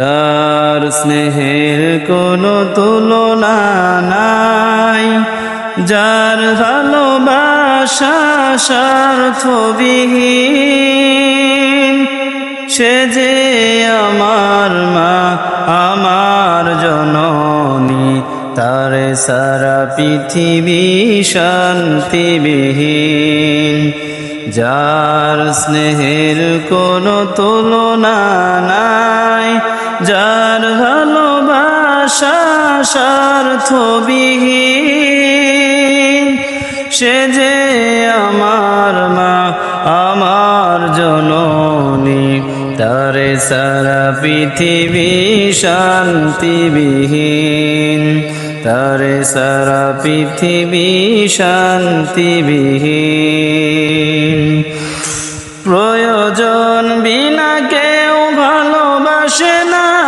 তার স্নেহের কোনো তুলনা নাই। যার ভালোবাসা স্বার্থবিহীন, সে যে আমার মা, আমার জননী, তার সারা পৃথিবী শান্তিবিহীন। যার স্নেহের কোনো তুলনা নাই। স্বার্থবিহীন সে যে আমার মা, আমার জননী, তারে সারা পৃথিবী শান্তিবিহীন। তারে সারা পৃথিবী শান্তিবিহীন। প্রয়োজন বিনা কেউ ভালোবাসে না।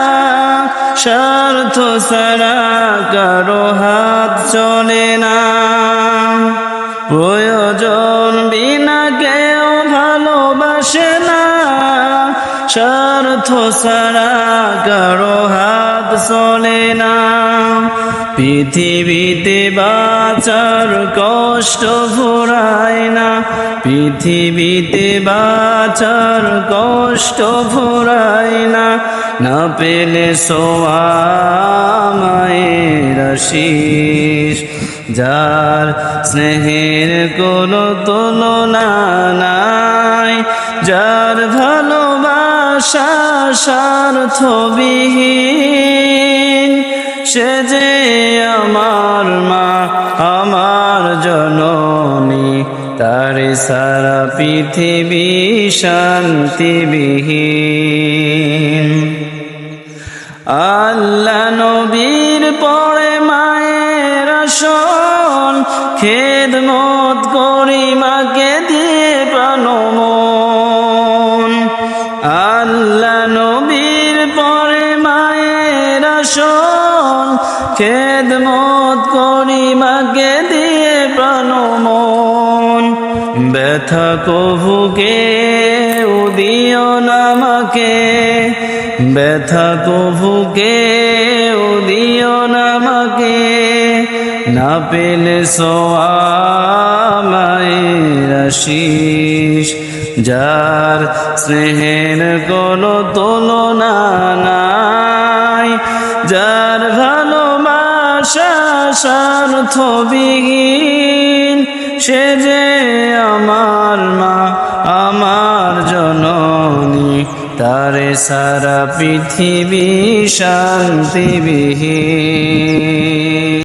স্বার্থ ছাড়া কারও হাত চলে না। প্রয়োজন বিনা কেউ ভালোবাসে না। স্বার্থ ছাড়া কারও হাত চলে না। পৃথিবীতে বাঁচার কষ্ট ফুরায় না। পৃথিবীতে বাঁচার কষ্ট ফুরায় না। না পেলে সোয়ামায়ের আশিস। যার স্নেহের কোনো তুলনা নাই, যার ভালোবাসা স্বার্থবিহীন সে যে আমার মা, আমার জননী, তার সারা পৃথিবী শান্তিবিহীন। আল্লাহ নবীর পরে মায়ের আসন, খেদমত করি মাকে দিয়ে খেদমত করি মাকে দিয়ে প্রাণমন। ব্যথা কভুকে উদিও নামাকে ব্যথা কভুকে উদিও নামাকে না পেলে সোয়ামায়ের আশিস যার স্নেহের কোনো তুলনা নাই, যার স্বার্থবিহীন সে যে আমার মা আমার জননী তারে সারা পৃথিবী শান্তিবিহীন।